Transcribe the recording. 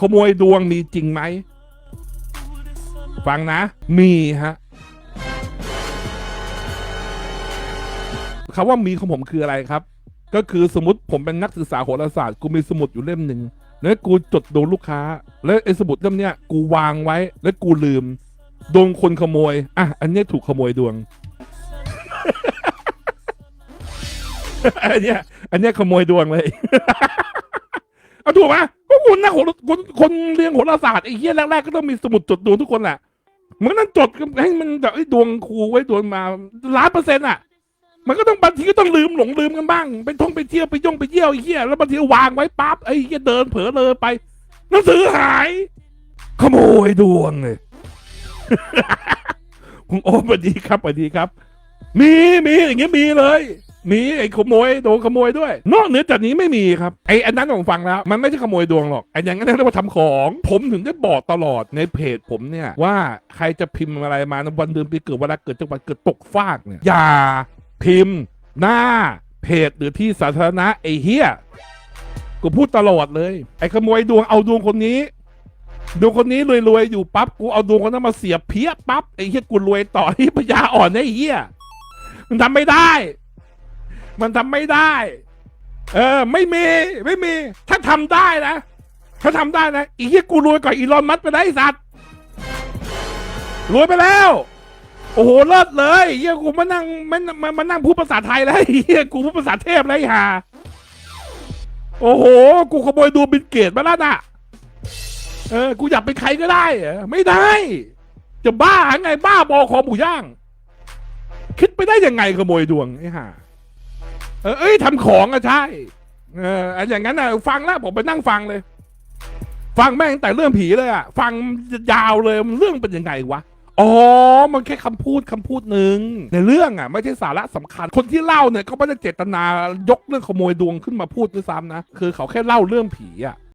ขโมยดวงมีจริงไหม ฟังนะ มีฮะคำว่ามีของผมคืออะไรครับ ก็คือสมมติผมเป็นนักศึกษาโหราศาสตร์กูมีสมุดอยู่เล่มหนึ่งแล้วกูจดดวงลูกค้า แล้วไอ้สมุดเล่มเนี้ยกูวางไว้ แล้วกูลืมดวงคนขโมย อะ อันเนี้ยถูกขโมยดวง อันเนี้ย อันเนี้ยขโมยดวงเลย เอาถูกไหม คุณนะคนคนเรียนโหราศาสตร์ไอ้เหี้ยแรกๆก็ต้องมีสมุดจดดวงทุกคนแหละมันก็ต้องจดให้มันแบบไอ้ดวงครูไว้ดวงมาล้านเปอร์เซ็นต์อะ มันก็ต้องบางทีก็ต้องลืมหลงลืมกันบ้างไปท่องไปเที่ยวไปย่องไปเยี่ยวไอ้เหี้ยแล้วบางทีวางไว้ปั๊บไอ้เหี้ยเดินเผลอเลยไปหนังสือหาย ขโมยดวงเลยคุณโอ้สวัสดีครับสวัสดีครับ มีมีอย่างเงี้ยมีเลย มีไอ้ขโมยโดนขโมยด้วย นอกเหนือจากนี้ไม่มีครับไอ้อันนั้นผมฟังแล้ว มันไม่ใช่ขโมยดวงหรอกไอ้อย่างนั้นเรียกว่าทำของ ผมถึงได้บอกตลอดในเพจผมเนี่ยว่าใครจะพิมพ์อะไรมาในวันเดือนปีเกิดเวลาเกิดจังหวัดเกิดตกฟากเนี่ยอย่าพิมพ์ หน้าเพจหรือที่สาธารณะไอ้เฮียกูพูดตลอดเลย ไอ้ขโมยดวงเอาดวงคนนี้ดวงคนนี้รวยๆอยู่ปั๊บกูเอาดวงคนนั้นมาเสียเพี้ยปั๊บไอ้เฮียกูรวยต่อที่ปัญญาอ่อนไอ้เฮียมันทำไม่ได้ มันทำไม่ได้ เออ ไม่มี ไม่มี ถ้าทำได้นะ ถ้าทำได้นะ อีเหี้ยกูรวยกว่าอีลอนมัสไปได้สัตว์ รวยไปแล้ว โอ้โห เลิศเลยเฮียกูมานั่งมามามานั่งพูดภาษาไทยแล้วไอ้เฮียกูพูดภาษาเทพแล้วไอ้ห่าโอ้โห กูขโมยดูบินเกตมาแล้วน่ะ เออ กูอยากเป็นใครก็ได้เหรอไม่ได้ จะบ้าไงบ้าบอคอหมูย่าง คิดไปได้ยังไงขโมยดวงไอ้ห่า เออเอ้ยทำของอะใช่ เอออันอย่างนั้นอะฟังแล้วผมไปนั่งฟังเลย ฟังแม่งแต่เรื่องผีเลยอะฟังยาวเลยมันเรื่องเป็นยังไงวะอ๋อ มันแค่คำพูดคำพูดหนึ่งในเรื่องอะไม่ใช่สาระสำคัญ คนที่เล่าเนี่ยเขาไม่ได้เจตนายกเรื่องขโมยดวงขึ้นมาพูดด้วยซ้ำนะ คือเขาแค่เล่าเรื่องผีอะ